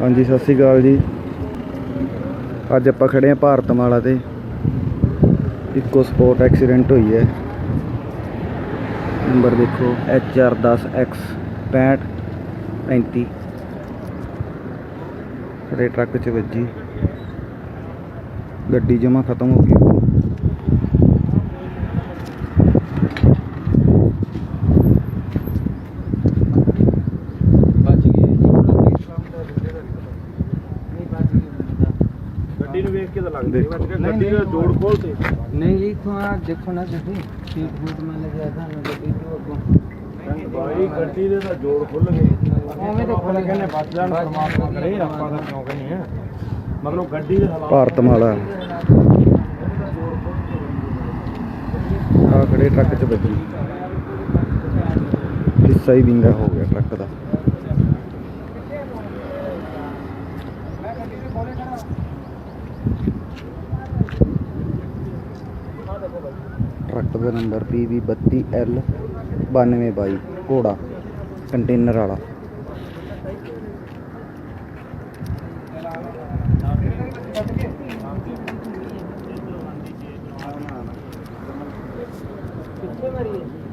ਹਾਂਜੀ, ਸਤਿ ਸ਼੍ਰੀ ਅਕਾਲ ਜੀ। ਅੱਜ ਆਪਾਂ ਖੜੇ ਆ ਭਾਰਤਮਾਲਾ ਤੇ। ਇੱਕੋ ਸਪੋਰਟ ਐਕਸੀਡੈਂਟ ਹੋਈ ਹੈ। ਨੰਬਰ ਦੇਖੋ HR10X 65 35 ਖੜੇ ਟਰੱਕ 'ਚ ਵੱਜੀ। ਗੱਡੀ ਜਮਾ ਖਤਮ ਹੋ ਗਈ ਬਚ ਗਏ ਨਹੀਂ ਬਚ ਗਏ ਗੱਡੀ ਨੂੰ ਵੇਖ ਕੇ ਤਾਂ ਲੱਗਦਾ ਦੇਖੋ। ਹੀ ਗੱਡੀ- ਗੱਡੀ ਦਾ ਜੋੜ ਖੋਲ ਤੇ। ਨਹੀਂ ਜੀ ਇੱਥੋਂ ਆ ਦੇਖੋ ਨਾ ਤੁਸੀਂ। ਸੀਟ ਫੂਟ ਮੈਂ ਲੱਗਿਆ ਤੁਹਾਨੂੰ ਗੱਡੀ ਤੋਂ ਅੱਗੋਂ। ਬਾਈ ਗੱਡੀ ਦੇ ਤਾਂ ਜੋੜ ਖੁੱਲ ਗਏ। ਐਵੇਂ ਤਾਂ ਖੁੱਲ ਗਏ। ਨੇ, ਬਚ ਜਾਣ ਪਰਮਾਤਮਾ ਕਰੇ ਆਪਾਂ ਤਾਂ ਕਿਉਂ ਕਹਿੰਦੇ ਆ? ਮਤਲਬ ਗੱਡੀ ਦੇ ਹਾਲਾਤ ਭਾਰਤਮਾਲਾ। ਆ ਖੜੇ ਟਰੱਕ 'ਚ ਵੱਜੀ। ਹਿੱਸਾ ਹੀ ਵਿੰਗਾ ਹੋ ਗਿਆ ਟਰੱਕ ਦਾ। ਟਰੱਕ ਦਾ ਨੰਬਰ PV32L 9222 ਘੋੜਾ ਕੰਟੇਨਰ ਵਾਲਾ। ਕਿੱਥੇ ਮਰੀ